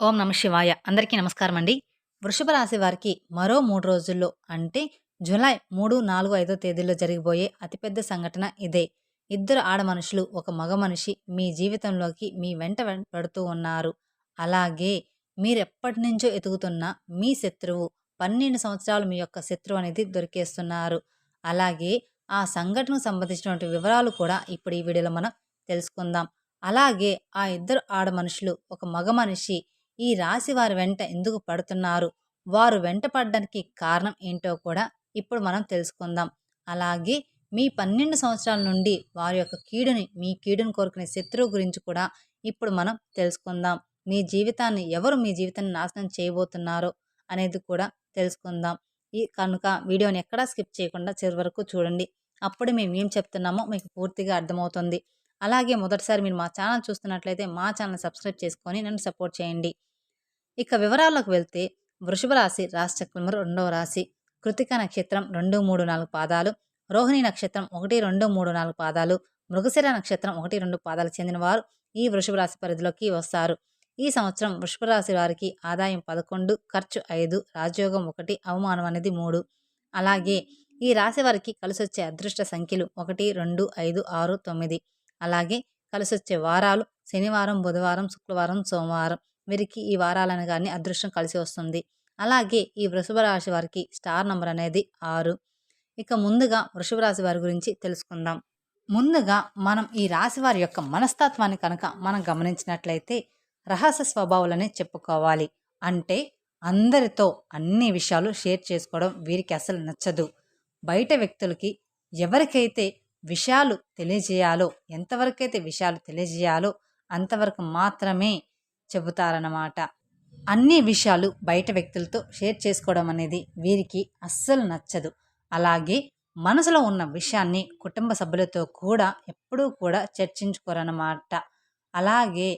ఓం నమ శివాయ. అందరికీ నమస్కారం అండి వృషభ రాశి వారికి మరో మూడు రోజుల్లో అంటే జూలై మూడు నాలుగు ఐదో తేదీల్లో జరిగిపోయే అతిపెద్ద సంఘటన ఇదే. ఇద్దరు ఆడ మనుషులు ఒక మగ మనిషి మీ జీవితంలోకి మీ వెంట పడుతూ ఉన్నారు. అలాగే మీరెప్పటి నుంచో ఎతుకుతున్న మీ శత్రువు పన్నెండు సంవత్సరాలు మీ యొక్క శత్రువు అనేది దొరికేస్తున్నారు. అలాగే ఆ సంఘటనకు సంబంధించినటువంటి వివరాలు కూడా ఇప్పుడు ఈ వీడియోలో మనం తెలుసుకుందాం. అలాగే ఆ ఇద్దరు ఆడ మనుషులు ఒక మగ మనిషి ఈ రాశి వారి వెంట ఎందుకు పడుతున్నారు? వారు వెంట పడడానికి కారణం ఏంటో కూడా ఇప్పుడు మనం తెలుసుకుందాం. అలాగే మీ పన్నెండు సంవత్సరాల నుండి వారి యొక్క కీడుని మీ కీడుని కోరుకునే శత్రువు గురించి కూడా ఇప్పుడు మనం తెలుసుకుందాం. మీ జీవితాన్ని ఎవరు మీ జీవితాన్ని నాశనం చేయబోతున్నారో అనేది కూడా తెలుసుకుందాం. ఈ కనుక వీడియోని ఎక్కడా స్కిప్ చేయకుండా చివరి వరకు చూడండి. అప్పుడు మేము ఏం చెప్తున్నామో మీకు పూర్తిగా అర్థమవుతుంది. అలాగే మొదటిసారి మీరు మా ఛానల్ చూస్తున్నట్లయితే మా ఛానల్ సబ్స్క్రైబ్ చేసుకొని నన్ను సపోర్ట్ చేయండి. ఇక వివరాల్లోకి వెళ్తే వృషభ రాశి రాశి రెండవ రాశి. కృతిక నక్షత్రం రెండు మూడు నాలుగు పాదాలు. రోహిణి నక్షత్రం ఒకటి రెండు మూడు నాలుగు పాదాలు. మృగశిర నక్షత్రం ఒకటి రెండు పాదాలు చెందిన వారు ఈ వృషభ రాశి పరిధిలోకి వస్తారు. ఈ సంవత్సరం వృషభ రాశి వారికి ఆదాయం పదకొండు ఖర్చు ఐదు రాజయోగం ఒకటి అవమానం అనేది మూడు. అలాగే ఈ రాశి వారికి కలిసొచ్చే అదృష్ట సంఖ్యలు ఒకటి రెండు ఐదు ఆరు తొమ్మిది. అలాగే కలిసొచ్చే వారాలు శనివారం బుధవారం శుక్రవారం సోమవారం. వీరికి ఈ వారాలను కానీ అదృష్టం కలిసి వస్తుంది. అలాగే ఈ వృషభ రాశి వారికి స్టార్ నంబర్ అనేది ఆరు. ఇక ముందుగా వృషభ రాశి వారి గురించి తెలుసుకుందాం. ముందుగా మనం ఈ రాశి వారి యొక్క మనస్తత్వాన్ని కనుక మనం గమనించినట్లయితే రహస్య స్వభావాలనే చెప్పుకోవాలి. అంటే అందరితో అన్ని విషయాలు షేర్ చేసుకోవడం వీరికి అసలు నచ్చదు. బయట వ్యక్తులకి ఎవరికైతే విషయాలు తెలియజేయాలో ఎంతవరకైతే విషయాలు తెలియజేయాలో అంతవరకు మాత్రమే చెబుతారన్నమాట. అన్ని విషయాలు బయట వ్యక్తులతో షేర్ చేసుకోవడం అనేది వీరికి అస్సలు నచ్చదు. అలాగే మనసులో ఉన్న విషయాన్ని కుటుంబ సభ్యులతో కూడా ఎప్పుడూ కూడా చర్చించుకోరన్నమాట. అలాగే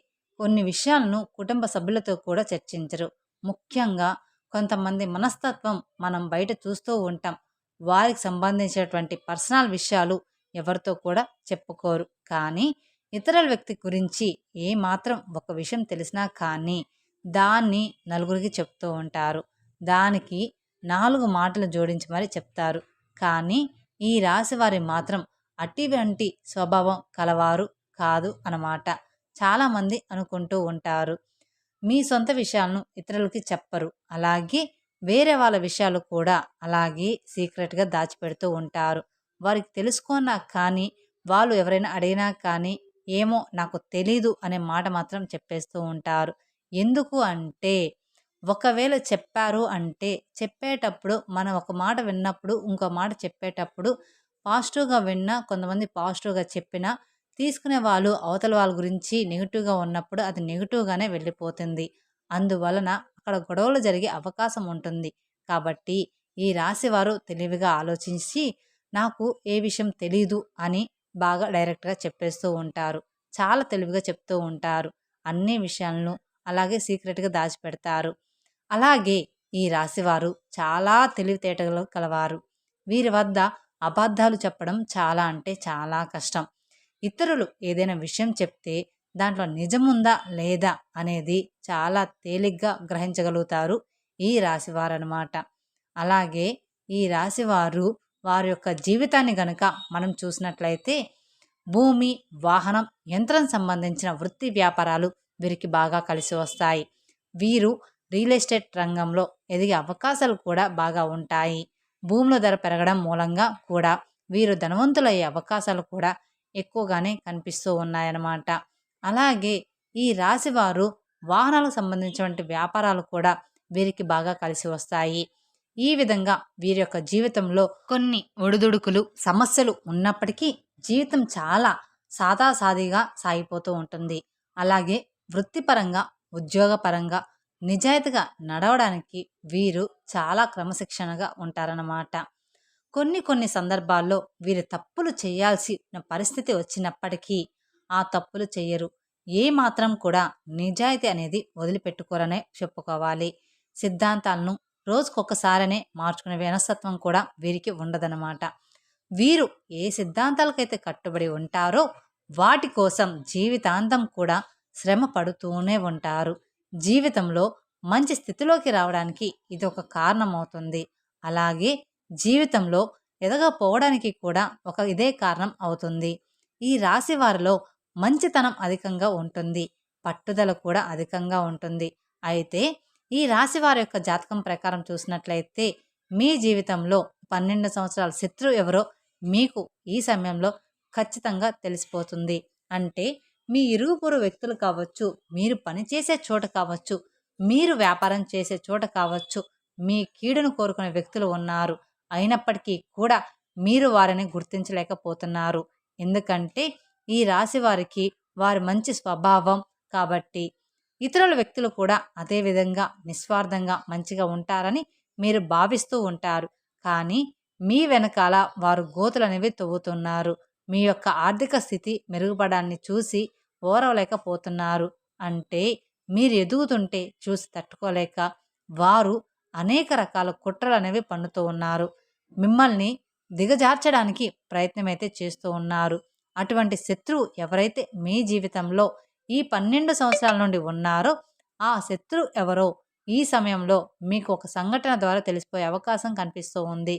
కొన్ని విషయాలను కుటుంబ సభ్యులతో కూడా చర్చించరు. ముఖ్యంగా కొంతమంది మనస్తత్వం మనం బయట చూస్తూ ఉంటాం. వారికి సంబంధించినటువంటి పర్సనల్ విషయాలు ఎవరితో కూడా చెప్పుకోరు. కానీ ఇతరుల వ్యక్తి గురించి ఏ మాత్రం ఒక విషయం తెలిసినా కానీ దాన్ని నలుగురికి చెప్తూ ఉంటారు. దానికి నాలుగు మాటలు జోడించి మరీ చెప్తారు. కానీ ఈ రాశి వారి మాత్రం అటువంటి స్వభావం కలవారు కాదు అన్నమాట. చాలామంది అనుకుంటూ ఉంటారు. మీ సొంత విషయాలను ఇతరులకి చెప్పరు. అలాగే వేరే వాళ్ళ విషయాలు కూడా అలాగే సీక్రెట్గా దాచిపెడుతూ ఉంటారు. వారికి తెలుసుకున్నా కానీ వాళ్ళు ఎవరైనా అడిగినా కానీ ఏమో నాకు తెలీదు అనే మాట మాత్రం చెప్పేస్తూ ఉంటారు. ఎందుకు అంటే ఒకవేళ చెప్పారు అంటే చెప్పేటప్పుడు మనం ఒక మాట విన్నప్పుడు ఇంకో మాట చెప్పేటప్పుడు పాజిటివ్గా విన్నా కొంతమంది పాజిటివ్గా చెప్పినా తీసుకునే వాళ్ళు అవతల వాళ్ళ గురించి నెగిటివ్గా ఉన్నప్పుడు అది నెగిటివ్గానే వెళ్ళిపోతుంది. అందువలన అక్కడ గొడవలు జరిగే అవకాశం ఉంటుంది. కాబట్టి ఈ రాశి వారు తెలివిగా ఆలోచించి నాకు ఏ విషయం తెలీదు అని బాగా డైరెక్ట్గా చెప్పేస్తూ ఉంటారు. చాలా తెలివిగా చెప్తూ ఉంటారు. అన్ని విషయాలను అలాగే సీక్రెట్గా దాచిపెడతారు. అలాగే ఈ రాశివారు చాలా తెలివితేటలు కలవారు. వీరి వద్ద అబద్ధాలు చెప్పడం చాలా అంటే చాలా కష్టం. ఇతరులు ఏదైనా విషయం చెప్తే దాంట్లో నిజముందా లేదా అనేది చాలా తేలిగ్గా గ్రహించగలుగుతారు ఈ రాశివారు అనమాట అలాగే ఈ రాశివారు వారి యొక్క జీవితాన్ని గనుక మనం చూసినట్లయితే భూమి వాహనం యంత్రం సంబంధించిన వృత్తి వ్యాపారాలు వీరికి బాగా కలిసి వస్తాయి. వీరు రియల్ ఎస్టేట్ రంగంలో ఎదిగే అవకాశాలు కూడా బాగా ఉంటాయి. భూముల ధర పెరగడం మూలంగా కూడా వీరు ధనవంతులయ్యే అవకాశాలు కూడా ఎక్కువగానే కనిపిస్తూ ఉన్నాయన్నమాట. అలాగే ఈ రాశి వారు వాహనాలకు సంబంధించినటువంటి వ్యాపారాలు కూడా వీరికి బాగా కలిసి వస్తాయి. ఈ విధంగా వీరి యొక్క జీవితంలో కొన్ని ఒడిదుడుకులు సమస్యలు ఉన్నప్పటికీ జీవితం చాలా సాదాసాదిగా సాగిపోతూ ఉంటుంది. అలాగే వృత్తిపరంగా ఉద్యోగపరంగా నిజాయితీగా నడవడానికి వీరు చాలా క్రమశిక్షణగా ఉంటారన్నమాట. కొన్ని కొన్ని సందర్భాల్లో వీరు తప్పులు చేయాల్సిన పరిస్థితి వచ్చినప్పటికీ ఆ తప్పులు చేయరు. ఏ మాత్రం కూడా నిజాయితీ అనేది వదిలిపెట్టుకోరనే చెప్పుకోవాలి. సిద్ధాంతాలను రోజుకొకసారనే మార్చుకునే మనస్తత్వం కూడా వీరికి ఉండదన్నమాట. వీరు ఏ సిద్ధాంతాలకైతే కట్టుబడి ఉంటారో వాటి కోసం జీవితాంతం కూడా శ్రమ పడుతూనే ఉంటారు. జీవితంలో మంచి స్థితిలోకి రావడానికి ఇది ఒక కారణం అవుతుంది అలాగే జీవితంలో ఎదగపోవడానికి కూడా ఒక ఇదే కారణం అవుతుంది. ఈ రాశి వారిలో మంచితనం అధికంగా ఉంటుంది. పట్టుదల కూడా అధికంగా ఉంటుంది. అయితే ఈ రాశి వారి యొక్క జాతకం ప్రకారం చూసినట్లయితే మీ జీవితంలో పన్నెండు సంవత్సరాల శత్రువు ఎవరో మీకు ఈ సమయంలో ఖచ్చితంగా తెలిసిపోతుంది. అంటే మీ ఇరుగు పొరుగు వ్యక్తులు కావచ్చు మీరు పనిచేసే చోట కావచ్చు మీరు వ్యాపారం చేసే చోట కావచ్చు మీ కీడును కోరుకునే వ్యక్తులు ఉన్నారు. అయినప్పటికీ కూడా మీరు వారిని గుర్తించలేకపోతున్నారు. ఎందుకంటే ఈ రాశి వారికి వారి మంచి స్వభావం కాబట్టి ఇతరుల వ్యక్తులు కూడా అదే విధంగా నిస్వార్థంగా మంచిగా ఉంటారని మీరు భావిస్తూ ఉంటారు. కానీ మీ వెనకాల వారు గోతులు అనేవి తవ్వుతున్నారు. మీ యొక్క ఆర్థిక స్థితి మెరుగుపడాన్ని చూసి ఓరవలేకపోతున్నారు. అంటే మీరు ఎదుగుతుంటే చూసి తట్టుకోలేక వారు అనేక రకాల కుట్రలు అనేవి పన్నుతూ ఉన్నారు. మిమ్మల్ని దిగజార్చడానికి ప్రయత్నమైతే చేస్తూ ఉన్నారు. అటువంటి శత్రువు ఎవరైతే మీ జీవితంలో ఈ పన్నెండు సంవత్సరాల నుండి ఉన్నారో ఆ శత్రువు ఎవరో ఈ సమయంలో మీకు ఒక సంఘటన ద్వారా తెలిసిపోయే అవకాశం కనిపిస్తూ ఉంది.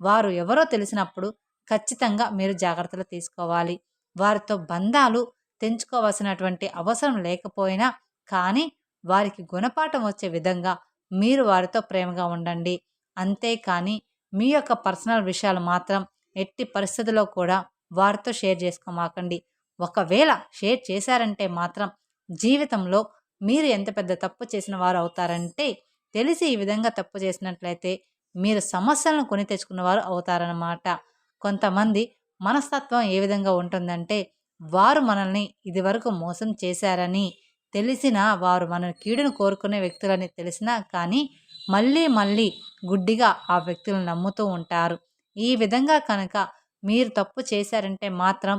వారు ఎవరో తెలిసినప్పుడు ఖచ్చితంగా మీరు జాగ్రత్తలు తీసుకోవాలి. వారితో బంధాలు తెంచుకోవాల్సినటువంటి అవసరం లేకపోయినా కానీ వారికి గుణపాఠం వచ్చే విధంగా మీరు వారితో ప్రేమగా ఉండండి. అంతేకాని మీ యొక్క పర్సనల్ విషయాలు మాత్రం ఎట్టి పరిస్థితుల్లో కూడా వారితో షేర్ చేసుకోమాకండి. ఒకవేళ షేర్ చేశారంటే మాత్రం జీవితంలో మీరు ఎంత పెద్ద తప్పు చేసిన వారు అవుతారంటే తెలిసి ఈ విధంగా తప్పు చేసినట్లయితే మీరు సమస్యలను కొని తెచ్చుకున్నవారు అవుతారన్నమాట. కొంతమంది మనస్తత్వం ఏ విధంగా ఉంటుందంటే వారు మనల్ని ఇదివరకు మోసం చేశారని తెలిసిన వారు మన కీడును కోరుకునే వ్యక్తులని తెలిసినా కానీ మళ్ళీ మళ్ళీ గుడ్డిగా ఆ వ్యక్తులను నమ్ముతూ ఉంటారు. ఈ విధంగా కనుక మీరు తప్పు చేశారంటే మాత్రం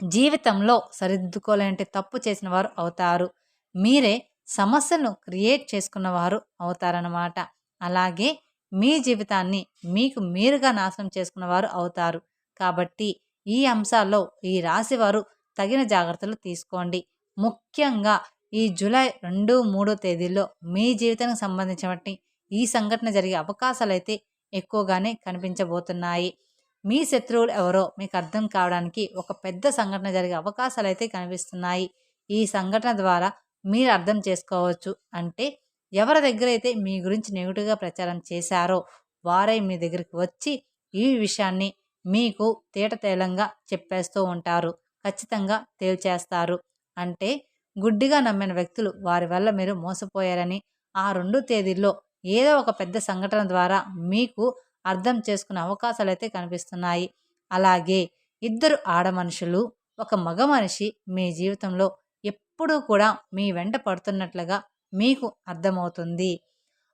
జీవితంలో సరిదిద్దుకోలేంటి తప్పు చేసిన వారు అవుతారు. మీరే సమస్యను క్రియేట్ చేసుకున్నవారు అవుతారన్నమాట. అలాగే మీ జీవితాన్ని మీకు మీరుగా నాశనం చేసుకున్నవారు అవుతారు. కాబట్టి ఈ అంశాల్లో ఈ రాశివారు తగిన జాగ్రత్తలు తీసుకోండి. ముఖ్యంగా ఈ జూలై రెండు మూడో తేదీల్లో మీ జీవితానికి సంబంధించినటువంటి ఈ సంఘటన జరిగే అవకాశాలు అయితే ఎక్కువగానే కనిపించబోతున్నాయి. మీ శత్రువులు ఎవరో మీకు అర్థం కావడానికి ఒక పెద్ద సంఘటన జరిగే అవకాశాలు అయితే కనిపిస్తున్నాయి. ఈ సంఘటన ద్వారా మీరు అర్థం చేసుకోవచ్చు. అంటే ఎవరి దగ్గర అయితే మీ గురించి నెగిటివ్గా ప్రచారం చేశారో వారే మీ దగ్గరికి వచ్చి ఈ విషయాన్ని మీకు తేటతేలంగా చెప్పేస్తూ ఉంటారు. ఖచ్చితంగా తేల్చేస్తారు. అంటే గుడ్డిగా నమ్మిన వ్యక్తులు వారి వల్ల మీరు మోసపోయారని ఆ రెండు తేదీల్లో ఏదో ఒక పెద్ద సంఘటన ద్వారా మీకు అర్థం చేసుకునే అవకాశాలు అయితే కనిపిస్తున్నాయి. అలాగే ఇద్దరు ఆడ మనుషులు ఒక మగ మనిషి మీ జీవితంలో ఎప్పుడూ కూడా మీ వెంట పడుతున్నట్లుగా మీకు అర్థమవుతుంది.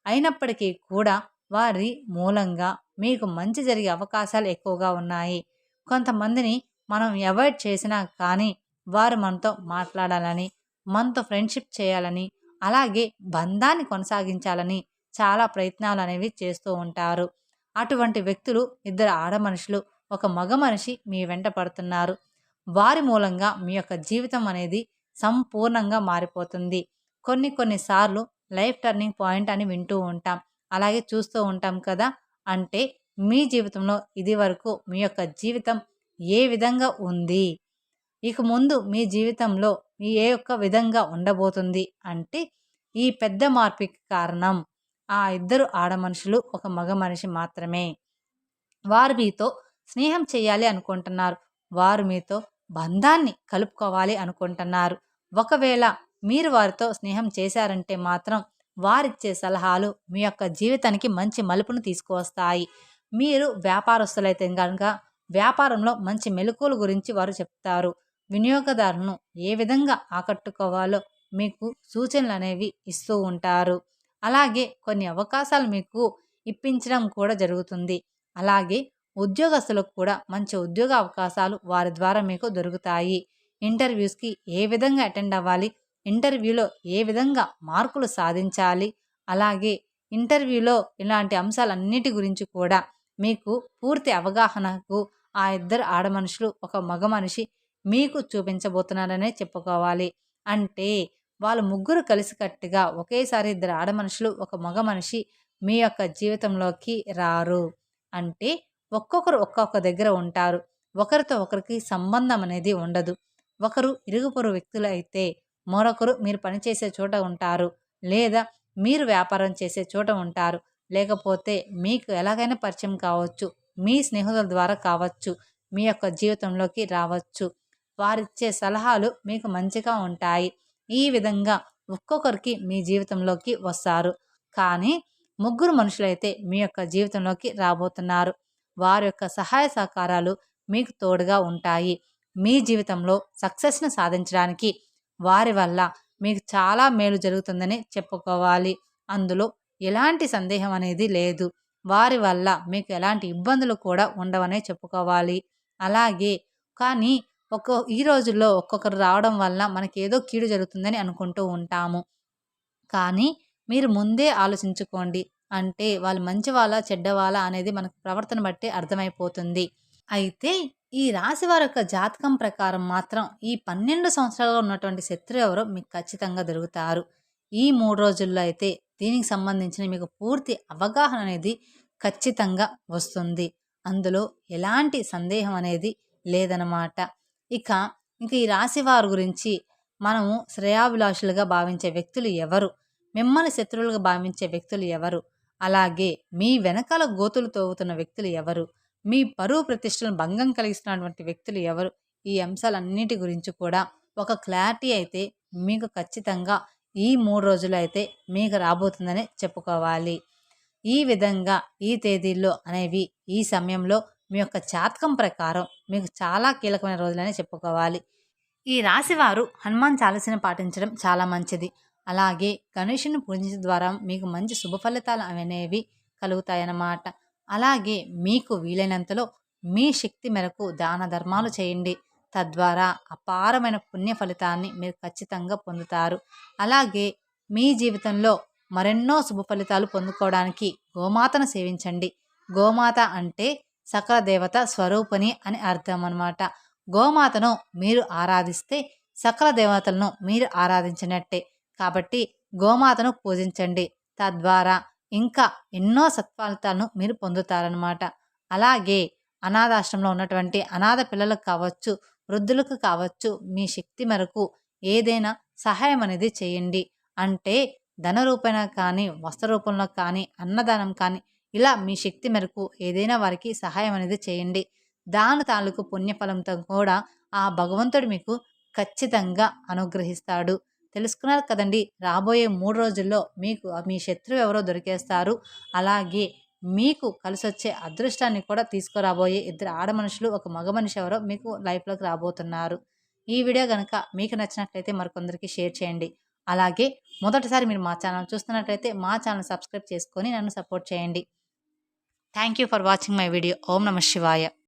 అయినప్పటికీ కూడా వారి మూలంగా మీకు మంచి జరిగే అవకాశాలు ఎక్కువగా ఉన్నాయి. కొంతమందిని మనం అవాయిడ్ చేసినా కానీ వారు మనతో మాట్లాడాలని మనతో ఫ్రెండ్షిప్ చేయాలని అలాగే బంధాన్ని కొనసాగించాలని చాలా ప్రయత్నాలు అనేవి చేస్తూ ఉంటారు. అటువంటి వ్యక్తులు ఇద్దరు ఆడ మనుషులు ఒక మగ మనిషి మీ వెంట పడుతున్నారు. వారి మూలంగా మీ యొక్క జీవితం అనేది సంపూర్ణంగా మారిపోతుంది. కొన్ని కొన్నిసార్లు లైఫ్ టర్నింగ్ పాయింట్ అని వింటూ ఉంటాం. అలాగే చూస్తూ ఉంటాం కదా! అంటే మీ జీవితంలో ఇది వరకు మీ యొక్క జీవితం ఏ విధంగా ఉంది? ఇక ముందు మీ జీవితంలో మీ ఏ యొక్క విధంగా ఉండబోతుంది? అంటే ఈ పెద్ద మార్పుకి కారణం. ఆ ఇద్దరు ఆడ మనుషులు ఒక మగ మనిషి మాత్రమే. వారు మీతో స్నేహం చేయాలి అనుకుంటున్నారు. వారు మీతో బంధాన్ని కలుపుకోవాలి అనుకుంటున్నారు. ఒకవేళ మీరు వారితో స్నేహం చేశారంటే మాత్రం వారిచ్చే సలహాలు మీ యొక్క జీవితానికి మంచి మలుపును తీసుకువస్తాయి. మీరు వ్యాపారస్తులైతే కనుక వ్యాపారంలో మంచి మెలకువల గురించి వారు చెప్తారు. వినియోగదారులను ఏ విధంగా ఆకట్టుకోవాలో మీకు సూచనలు అనేవి ఇస్తూ ఉంటారు. అలాగే కొన్ని అవకాశాలు మీకు ఇప్పించడం కూడా జరుగుతుంది. అలాగే ఉద్యోగస్తులకు కూడా మంచి ఉద్యోగ అవకాశాలు వారి ద్వారా మీకు దొరుకుతాయి. ఇంటర్వ్యూస్కి ఏ విధంగా అటెండ్ అవ్వాలి? ఇంటర్వ్యూలో ఏ విధంగా మార్కులు సాధించాలి? అలాగే ఇంటర్వ్యూలో ఇలాంటి అంశాలన్నిటి గురించి కూడా మీకు పూర్తి అవగాహనకు ఆ ఇద్దరు ఆడ మనుషులు ఒక మగ మనిషి మీకు చూపించబోతున్నారనే చెప్పుకోవాలి. అంటే వాళ్ళు ముగ్గురు కలిసికట్టుగా ఒకేసారి ఇద్దరు ఆడ మనుషులు ఒక మగ మనిషి మీ యొక్క జీవితంలోకి రారు. అంటే ఒక్కొక్కరు ఒక్కొక్క దగ్గర ఉంటారు. ఒకరితో ఒకరికి సంబంధం అనేది ఉండదు. ఒకరు ఇరుగుపొరు వ్యక్తులు అయితే మరొకరు మీరు పనిచేసే చోట ఉంటారు. లేదా మీరు వ్యాపారం చేసే చోట ఉంటారు. లేకపోతే మీకు ఎలాగైనా పరిచయం కావచ్చు. మీ స్నేహితుల ద్వారా కావచ్చు. మీ యొక్క జీవితంలోకి రావచ్చు. వారిచ్చే సలహాలు మీకు మంచిగా ఉంటాయి. ఈ విధంగా ఒక్కొక్కరికి మీ జీవితంలోకి వస్తారు. కానీ ముగ్గురు మనుషులైతే మీ యొక్క జీవితంలోకి రాబోతున్నారు. వారి యొక్క సహాయ సహకారాలు మీకు తోడుగా ఉంటాయి. మీ జీవితంలో సక్సెస్ను సాధించడానికి వారి వల్ల మీకు చాలా మేలు జరుగుతుందని చెప్పుకోవాలి. అందులో ఎలాంటి సందేహం అనేది లేదు. వారి వల్ల మీకు ఎలాంటి ఇబ్బందులు కూడా ఉండవనే చెప్పుకోవాలి. అలాగే కానీ ఒక్కో ఈ రోజుల్లో ఒక్కొక్కరు రావడం వల్ల మనకి ఏదో కీడు జరుగుతుందని అనుకుంటూ ఉంటాము. కానీ మీరు ముందే ఆలోచించుకోండి. అంటే వాళ్ళు మంచివాళ్ళ చెడ్డవాళ్ళ అనేది మనకు ప్రవర్తన బట్టి అర్థమైపోతుంది. అయితే ఈ రాశి వారి యొక్క జాతకం ప్రకారం మాత్రం ఈ పన్నెండు సంవత్సరాలుగా ఉన్నటువంటి శత్రువు ఎవరో మీకు ఖచ్చితంగా దొరుకుతారు. ఈ మూడు రోజుల్లో అయితే దీనికి సంబంధించిన మీకు పూర్తి అవగాహన అనేది ఖచ్చితంగా వస్తుంది. అందులో ఎలాంటి సందేహం అనేది లేదనమాట ఇక ఇంక ఈ రాశి వారి గురించి మనము శ్రేయాభిలాషులుగా భావించే వ్యక్తులు ఎవరు? మిమ్మల్ని శత్రువులుగా భావించే వ్యక్తులు ఎవరు? అలాగే మీ వెనకాల గోతులు తోగుతున్న వ్యక్తులు ఎవరు? మీ పరువు ప్రతిష్టలను భంగం కలిగిస్తున్నటువంటి వ్యక్తులు ఎవరు? ఈ అంశాలన్నిటి గురించి కూడా ఒక క్లారిటీ అయితే మీకు ఖచ్చితంగా ఈ మూడు రోజులు అయితే మీకు రాబోతుందని చెప్పుకోవాలి. ఈ విధంగా ఈ తేదీల్లో అనేవి ఈ సమయంలో మీ యొక్క జాతకం ప్రకారం మీకు చాలా కీలకమైన రోజులని చెప్పుకోవాలి. ఈ రాశివారు హనుమాన్ చాలసిని పాటించడం చాలా మంచిది. అలాగే గణేషుని పూజించడం ద్వారా మీకు మంచి శుభ ఫలితాలు అనేవి కలుగుతాయన్నమాట. అలాగే మీకు వీలైనంతలో మీ శక్తి మేరకు దాన ధర్మాలు చేయండి. తద్వారా అపారమైన పుణ్య ఫలితాన్ని మీరు ఖచ్చితంగా పొందుతారు. అలాగే మీ జీవితంలో మరెన్నో శుభ ఫలితాలు పొందుకోవడానికి గోమాతను సేవించండి. గోమాత అంటే సకల దేవత అని అర్థం అనమాట గోమాతను మీరు ఆరాధిస్తే సకల దేవతలను మీరు ఆరాధించినట్టే. కాబట్టి గోమాతను పూజించండి. తద్వారా ఇంకా ఎన్నో సత్ఫలితాలను మీరు పొందుతారనమాట అలాగే అనాథాశ్రమంలో ఉన్నటువంటి అనాథ పిల్లలకు కావచ్చు వృద్ధులకు కావచ్చు మీ శక్తి మేరకు ఏదైనా సహాయం అనేది చేయండి. అంటే ధన రూపేణ కానీ వస్త్ర రూపంలో కానీ అన్నదానం కానీ ఇలా మీ శక్తి మేరకు ఏదైనా వారికి సహాయం అనేది చేయండి. దాని తాలూకు పుణ్యఫలంతో కూడా ఆ భగవంతుడు మీకు ఖచ్చితంగా అనుగ్రహిస్తాడు. తెలుసుకున్నారు కదండి రాబోయే మూడు రోజుల్లో మీకు మీ శత్రువు ఎవరో దొరికేస్తారు. అలాగే మీకు కలిసి వచ్చే అదృష్టాన్ని కూడా తీసుకురాబోయే ఇద్దరు ఆడ మనుషులు ఒక మగ మనిషి ఎవరో మీకు లైఫ్లోకి రాబోతున్నారు. ఈ వీడియో కనుక మీకు నచ్చినట్లయితే మరికొందరికి షేర్ చేయండి. అలాగే మొదటిసారి మీరు మా ఛానల్ చూస్తున్నట్లయితే మా ఛానల్ సబ్స్క్రైబ్ చేసుకొని నన్ను సపోర్ట్ చేయండి. Thank you for watching my video. Om Namah Shivaya.